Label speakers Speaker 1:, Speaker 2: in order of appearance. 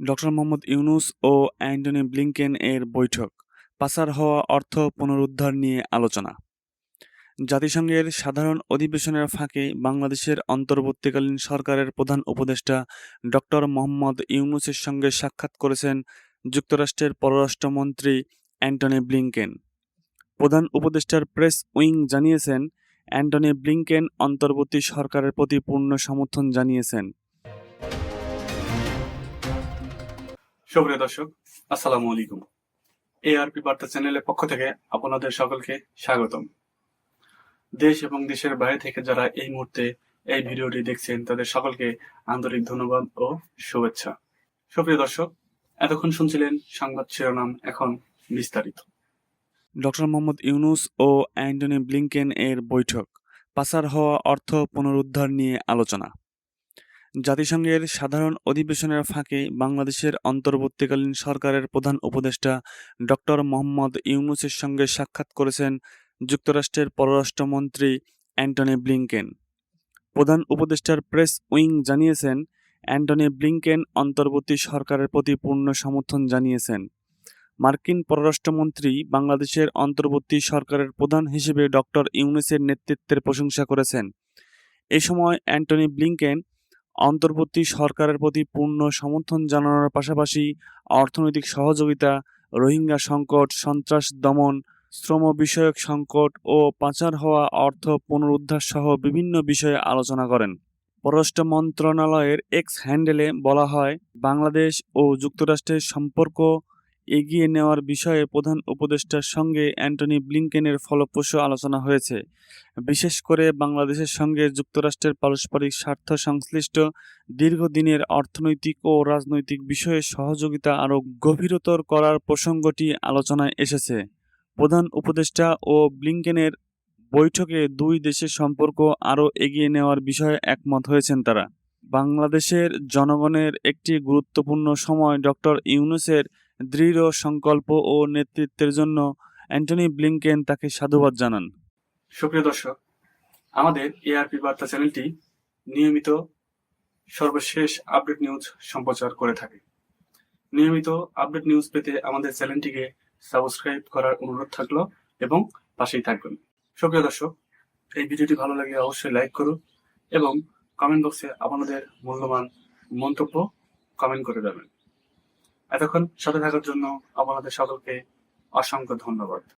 Speaker 1: Doctor Mohammad Yunus ও Antony Blinken এর বৈঠক, পাচার হওয়া অর্থ পুনরুদ্ধার নিয়ে আলোচনা। জাতিসংঘের সাধারণ অধিবেশনের ফাঁকে বাংলাদেশের অন্তর্বর্তীকালীন সরকারের প্রধান উপদেষ্টা ডক্টর মোহাম্মদ ইউনুসের সঙ্গে সাক্ষাৎ করেছেন যুক্তরাষ্ট্রের পররাষ্ট্রমন্ত্রী অ্যান্টনি ব্লিংকেন। প্রধান উপদেষ্টার প্রেস উইং জানিয়েছেন, অ্যান্টনি ব্লিংকেন অন্তর্বর্তী সরকারের প্রতি পূর্ণ সমর্থন জানিয়েছেন।
Speaker 2: সুপ্রিয় দর্শক, আসসালামু আলাইকুম। এআরপি বার্তা চ্যানেলের পক্ষ থেকে আপনাদের সকলকে স্বাগতম। দেশ এবং দেশের বাইরে থেকে যারা এই মুহূর্তে এই ভিডিওটি দেখছেন, তাদের সকলকে আন্তরিক ধন্যবাদ ও শুভেচ্ছা। সুপ্রিয় দর্শক, এতক্ষণ শুনছিলেন সংবাদ শিরোনাম, এখন বিস্তারিত।
Speaker 1: ডক্টর মোহাম্মদ ইউনুস ও অ্যান্টনি ব্লিংকেন এর বৈঠক, পাচার হওয়া অর্থ পুনরুদ্ধার নিয়ে আলোচনা। জাতিসংঘের সাধারণ অধিবেশনের ফাঁকে বাংলাদেশের অন্তর্বর্তীকালীন সরকারের প্রধান উপদেষ্টা ডক্টর মোহাম্মদ ইউনুসের সঙ্গে সাক্ষাৎ করেছেন যুক্তরাষ্ট্রের পররাষ্ট্রমন্ত্রী অ্যান্টনি ব্লিংকেন। প্রধান উপদেষ্টার প্রেস উইং জানিয়েছেন, অ্যান্টনি ব্লিংকেন অন্তর্বর্তী সরকারের প্রতি পূর্ণ সমর্থন জানিয়েছেন। মার্কিন পররাষ্ট্রমন্ত্রী বাংলাদেশের অন্তর্বর্তী সরকারের প্রধান হিসেবে ডক্টর ইউনুসের নেতৃত্বের প্রশংসা করেছেন। এ সময় অ্যান্টনি ব্লিংকেন অন্তর্বর্তী সরকারের প্রতি পূর্ণ সমর্থন জানানোর পাশাপাশি অর্থনৈতিক সহযোগিতা, রোহিঙ্গা সংকট, সন্ত্রাস দমন, শ্রম বিষয়ক সংকট ও পাচার হওয়া অর্থ পুনরুদ্ধার সহ বিভিন্ন বিষয়ে আলোচনা করেন। পররাষ্ট্র মন্ত্রণালয়ের এক্স হ্যান্ডেলে বলা হয়, বাংলাদেশ ও যুক্তরাষ্ট্রের সম্পর্ক এগিয়ে নেওয়ার বিষয়ে প্রধান উপদেষ্টার সঙ্গে অ্যান্টনি ব্লিংকেনের ফলপ্রসূ আলোচনা হয়েছে। বিশেষ করে বাংলাদেশের সঙ্গে যুক্তরাষ্ট্রের পারস্পরিক স্বার্থ সংশ্লিষ্ট, দীর্ঘদিনের অর্থনৈতিক ও রাজনৈতিক বিষয়ে সহযোগিতা আরও গভীরতর করার প্রসঙ্গটি আলোচনায় এসেছে। প্রধান উপদেষ্টা ও ব্লিংকেনের বৈঠকে দুই দেশের সম্পর্ক আরও এগিয়ে নেওয়ার বিষয়ে একমত হয়েছেন তারা। বাংলাদেশের জনগণের একটি গুরুত্বপূর্ণ সময় ডক্টর ইউনুসের দৃঢ় সংকল্প ও নেতৃত্বের জন্য অ্যান্টনি ব্লিংকেন তাকে সাধুবাদ জানান।
Speaker 2: সুপ্রিয় দর্শক, আমাদের এআরপি বার্তা চ্যানেলটি নিয়মিত সর্বশেষ আপডেট নিউজ সম্প্রচার করে থাকে। নিয়মিত আপডেট নিউজ পেতে আমাদের চ্যানেলটিকে সাবস্ক্রাইব করার অনুরোধ থাকল এবং পাশেই থাকবেন। সুপ্রিয় দর্শক, এই ভিডিওটি ভালো লাগে অবশ্যই লাইক করুন এবং কমেন্ট বক্সে আপনাদের মূল্যবান মন্তব্য কমেন্ট করে দেবেন এতক্ষণ সাথে থাকার জন্য আপনাদের সকলকে অসংখ্য ধন্যবাদ।